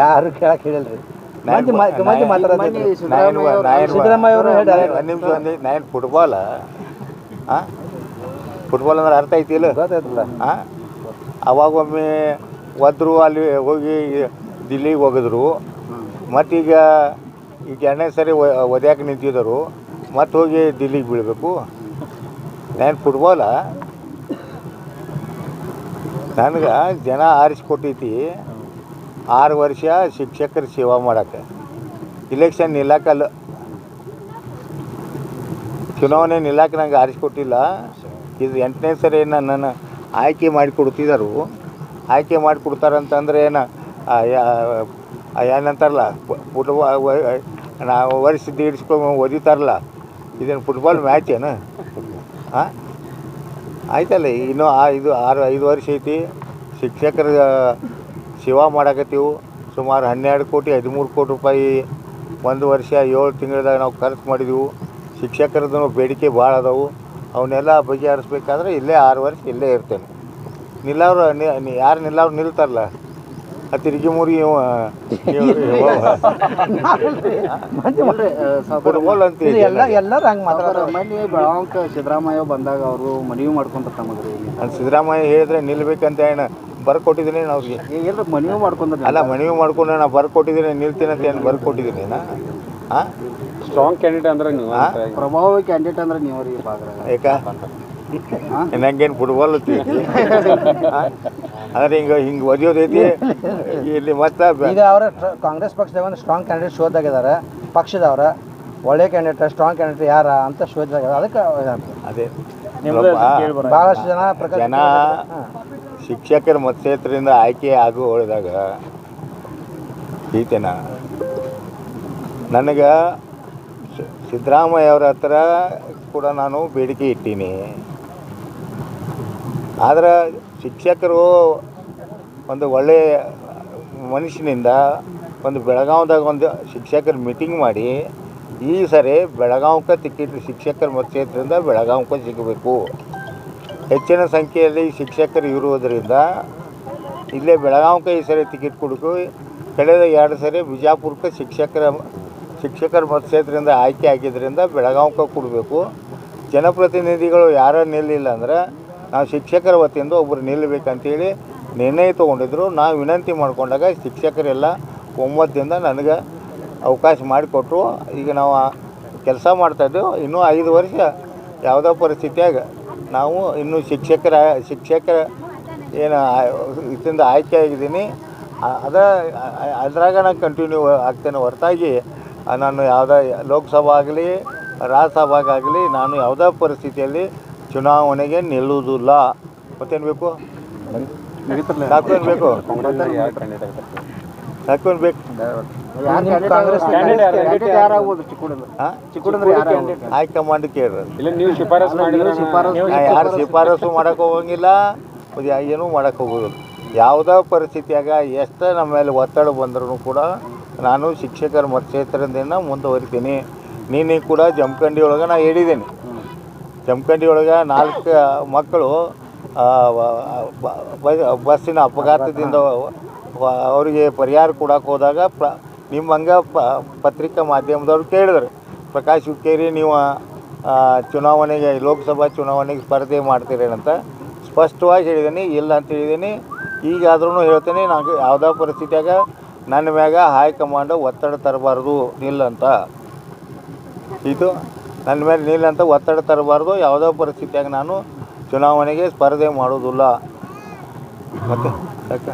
ಯಾರು ಕೇಳಕ್ ಹೇಳಿಲ್ರಿ. ಒಂದು ನಾನು ಫುಟ್ಬಾಲ್ ಫುಟ್ಬಾಲ್ ಅಂದ್ರೆ ಅರ್ಥ ಐತಿ ಇಲ್ಲ ಹಾಂ ಅವಾಗೊಮ್ಮೆ ಒದ್ರು ಅಲ್ಲಿ ಹೋಗಿ ದಿಲ್ಲಿಗೆ ಹೋಗಿದ್ರು. ಮತ್ತೀಗ ಈಗ ಎರಡನೇ ಸರಿ ಒದ್ಯಾಕೆ ನಿಂತಿದ್ದರು. ಮತ್ತೆ ಹೋಗಿ ದಿಲ್ಲಿಗೆ ಬೀಳಬೇಕು. ನಾನು ಫುಟ್ಬಾಲ ನನಗೆ ಜನ ಆರಿಸ್ಕೊಟ್ಟೈತಿ. ಆರು ವರ್ಷ ಶಿಕ್ಷಕರ ಸೇವಾ ಮಾಡಕ್ಕೆ. ಇಲೆಕ್ಷನ್ ನಿಲ್ಲಕ್ಕಲ್ಲ ಚುನಾವಣೆ ನಿಲ್ಲಕ್ಕೆ ನಂಗೆ ಆರಿಸ್ಕೊಟ್ಟಿಲ್ಲ. ಇದು ಎಂಟನೇ ಸರಿ ನನ್ನನ್ನು ಆಯ್ಕೆ ಮಾಡಿ ಕೊಡ್ತಿದ್ದರು. ಆಯ್ಕೆ ಮಾಡಿಕೊಡ್ತಾರಂತಂದ್ರೆ ಏನು ಏನಂತಾರಲ್ಲ ಫುಟ್ಬಾಲ್ ನಾವು ವರ್ಷ ದೀಡ್ಸ್ಕೊಂಡು ಓದಿತಾರಲ್ಲ, ಇದೇನು ಫುಟ್ಬಾಲ್ ಮ್ಯಾಚ್ ಏನು? ಹಾಂ ಆಯ್ತಲ್ಲ, ಇನ್ನೂ ಆ, ಇದು ಆರು, ಐದು ವರ್ಷ ಐತಿ, ಶಿಕ್ಷಕರ ಸೇವಾ ಮಾಡಕತ್ತೀವಿ. ಸುಮಾರು ಹನ್ನೆರಡು ಕೋಟಿ ಹದಿಮೂರು ಕೋಟಿ ರೂಪಾಯಿ ಒಂದು ವರ್ಷ ಏಳು ತಿಂಗಳದಾಗ ನಾವು ಖರ್ಚು ಮಾಡಿದೆವು. ಶಿಕ್ಷಕರದ್ದು ಬೇಡಿಕೆ ಭಾಳ ಅದಾವು. ಅವನ್ನೆಲ್ಲ ಬಗೆಹರಿಸ್ಬೇಕಾದ್ರೆ ಇಲ್ಲೇ ಆರು ವರ್ಷ ಇಲ್ಲೇ ಇರ್ತೇನೆ. ನಿಲ್ಲವ್ರು ನಿ ಯಾರು ನಿಲ್ಲವ್ರು ನಿಲ್ತಾರಲ್ಲ? ಆ ತಿರುಗಿ ಮೂರಿ ಎಲ್ಲರೂ ಹಂಗೆ ಮಾತಾಡೋದು ಸಿದ್ದರಾಮಯ್ಯ ಬಂದಾಗ ಅವರು ಮನವಿ ಮಾಡ್ಕೊಂಡ್ರಿ ಸಿದ್ದರಾಮಯ್ಯ ಹೇಳಿದ್ರೆ ನಿಲ್ಬೇಕಂತ ಏನು ಬರ್ಕೊಟ್ಟಿದ್ದೀನಿ ನಾನು ಅವ್ರಿಗೆ ಏನ್ರ ಮನವಿ ಮಾಡ್ಕೊಂಡ್ರಿ ಅಲ್ಲ ಮನವಿ ಮಾಡ್ಕೊಂಡು ನಾನು ಬರ್ಕೊಟ್ಟಿದ್ದೀನಿ ನಿಲ್ತೀನಿ ಅಂತ ಏನು ಬರ್ಕೊಟ್ಟಿದ್ದೀನಿ ನಾ? ಹಾಂ ಸ್ಟ್ರಾಂಗ್ ಕ್ಯಾಂಡಿಡೇಟ್ ಅಂದ್ರೆ ನೀವು ಪ್ರಭಾವಿ ಕ್ಯಾಂಡಿಡೇಟ್ ಅಂದ್ರೆ ನೀವು ರೀ ಭಾಗ್ರ ಯಾಕ ನಂಗೇನು ಫುಟ್ಬಾಲ್ ಅಂದ್ರೆ ಹಿಂಗೆ ಹಿಂಗೆ ಒದಿಯೋದೈತಿ ಇಲ್ಲಿ ಮತ್ತೆ ಈಗ ಅವರ ಕಾಂಗ್ರೆಸ್ ಪಕ್ಷದಾಗ ಒಂದು ಸ್ಟ್ರಾಂಗ್ ಕ್ಯಾಂಡಿಡೇಟ್ ಶೋಧಾಗಿದ್ದಾರೆ ಪಕ್ಷದವ್ರ ಒಳ್ಳೆ ಕ್ಯಾಂಡಿಡೇಟ್ ಸ್ಟ್ರಾಂಗ್ ಕ್ಯಾಂಡಿಡೇಟ್ ಯಾರ ಅಂತ ಶೋದಾಗ ಅದಕ್ಕೆ ಅದೇ. ಭಾಳಷ್ಟು ಜನ ಪ್ರಕಾರ ಜನ ಶಿಕ್ಷಕರ ಮತಕ್ಷೇತ್ರದಿಂದ ಆಯ್ಕೆ ಆಗು ಐತೆನ ನನಗೆ ಸಿದ್ದರಾಮಯ್ಯ ಅವ್ರ ಹತ್ರ ಕೂಡ ನಾನು ಬೇಡಿಕೆ ಇಟ್ಟೀನಿ. ಆದ್ರೆ ಶಿಕ್ಷಕರು ಒಂದು ಒಳ್ಳೆಯ ಮನುಷ್ಯನಿಂದ ಒಂದು ಬೆಳಗಾವ್ದಾಗ ಒಂದು ಶಿಕ್ಷಕರ ಮೀಟಿಂಗ್ ಮಾಡಿ, ಈ ಸರಿ ಬೆಳಗಾವ್ಕ ತಿಕ್ಕಿಟ್ಟು ಶಿಕ್ಷಕರ ಮತಕ್ಷೇತ್ರದಿಂದ ಬೆಳಗಾವ್ಕ ಸಿಗಬೇಕು. ಹೆಚ್ಚಿನ ಸಂಖ್ಯೆಯಲ್ಲಿ ಶಿಕ್ಷಕರು ಇರುವುದರಿಂದ ಇಲ್ಲೇ ಬೆಳಗಾವ್ಕ ಈ ಸರಿ ಟಿಕೆಟ್ ಕೊಡಬೇಕು ಕಳೆದ ಎರಡು ಸರಿ ಬಿಜಾಪುರಕ್ಕೆ ಶಿಕ್ಷಕರ ಶಿಕ್ಷಕರ ಮತಕ್ಷೇತ್ರದಿಂದ ಆಯ್ಕೆ ಆಗಿದ್ದರಿಂದ ಬೆಳಗಾವ್ಕ ಕೊಡಬೇಕು. ಜನಪ್ರತಿನಿಧಿಗಳು ಯಾರೂ ನಿಲ್ಲಿಲ್ಲ ಅಂದ್ರೆ ನಾವು ಶಿಕ್ಷಕರ ವತಿಯಿಂದ ಒಬ್ಬರು ನಿಲ್ಲಬೇಕಂತೇಳಿ ನಿರ್ಣಯ ತೊಗೊಂಡಿದ್ರು. ನಾವು ವಿನಂತಿ ಮಾಡ್ಕೊಂಡಾಗ ಶಿಕ್ಷಕರೆಲ್ಲ ಒಮ್ಮತದಿಂದ ನನಗೆ ಅವಕಾಶ ಮಾಡಿಕೊಟ್ರು. ಈಗ ನಾವು ಕೆಲಸ ಮಾಡ್ತಾಯಿದ್ದೆವು ಇನ್ನೂ ಐದು ವರ್ಷ ಯಾವುದೋ ಪರಿಸ್ಥಿತಿಯಾಗ ನಾವು ಇನ್ನು ಶಿಕ್ಷಕರ ಶಿಕ್ಷಕರ ಏನು ಇದರಿಂದ ಆಯ್ಕೆ ಆಗಿದ್ದೀನಿ. ಅದ ಅದ್ರಾಗ ನಾನು ಕಂಟಿನ್ಯೂ ಆಗ್ತೇನೆ. ಹೊರತಾಗಿ ನಾನು ಯಾವುದೇ ಲೋಕಸಭಾ ಆಗಲಿ ರಾಜ್ಯಸಭಾಗಾಗಲಿ ನಾನು ಯಾವುದೇ ಪರಿಸ್ಥಿತಿಯಲ್ಲಿ ಚುನಾವಣೆಗೆ ನಿಲ್ಲುವುದಿಲ್ಲ. ಮತ್ತೇನು ಬೇಕು? ಏನು ಬೇಕು? ಬೇಕು? ಹೈಕಮಾಂಡ್ ಕೇಳ್ರಿ. ಇಲ್ಲ ನೀವು ಶಿಫಾರಸ್ ಮಾಡಿದ್ರೆ ಶಿಫಾರಸು ನಾ ಯಾರು ಶಿಫಾರಸು ಮಾಡಕ್ಕೆ ಹೋಗಂಗಿಲ್ಲ. ಏನು ಮಾಡಕ್ ಏನೂ ಮಾಡಕ್ಕೆ ಹೋಗೋದಿಲ್ಲ ಯಾವುದೇ ಪರಿಸ್ಥಿತಿಯಾಗ ಎಷ್ಟು ನಮ್ಮ ಮೇಲೆ ಒತ್ತಡ ಬಂದ್ರೂ ಕೂಡ ನಾನು ಶಿಕ್ಷಕರ ಮತಕ್ಷೇತ್ರದಿಂದ ಮುಂದುವರಿತೀನಿ. ನೀನು ಕೂಡ ಜಮಖಂಡಿ ಒಳಗೆ ನಾ ಹೇಳಿದ್ದೀನಿ. ಜಮಖಂಡಿ ಒಳಗೆ ನಾಲ್ಕು ಮಕ್ಕಳು ಬಸ್ಸಿನ ಅಪಘಾತದಿಂದ ಅವರಿಗೆ ಪರಿಹಾರ ಕೊಡಕ್ಕೆ ಹೋದಾಗ ಪ್ರ ನಿಮ್ಮ ಹಂಗೆ ಪತ್ರಿಕಾ ಮಾಧ್ಯಮದವ್ರು ಕೇಳಿದ್ರು. ಪ್ರಕಾಶ್ ಹುಕ್ಕೇರಿ, ನೀವು ಚುನಾವಣೆಗೆ, ಲೋಕಸಭಾ ಚುನಾವಣೆಗೆ ಸ್ಪರ್ಧೆ ಮಾಡ್ತೀರೇನಂತ ಸ್ಪಷ್ಟವಾಗಿ ಹೇಳಿದ್ದೀನಿ ಇಲ್ಲ ಅಂತ ಹೇಳಿದ್ದೀನಿ ಈಗಾದ್ರೂ ಹೇಳ್ತೀನಿ, ನಾನು ಯಾವುದೇ ಪರಿಸ್ಥಿತಿಯಾಗ ನನ್ನ ಮ್ಯಾಗ ಹೈಕಮಾಂಡ್ ಒತ್ತಡ ತರಬಾರ್ದು ನಿಲ್ಲಂತ ಇದು ನನ್ನ ಮೇಲೆ ನಿಲ್ಲಂತ ಒತ್ತಡ ತರಬಾರ್ದು, ಯಾವುದೋ ಪರಿಸ್ಥಿತಿಯಾಗ ನಾನು ಚುನಾವಣೆಗೆ ಸ್ಪರ್ಧೆ ಮಾಡೋದಿಲ್ಲ. ಮತ್ತೆ ಯಾಕೆ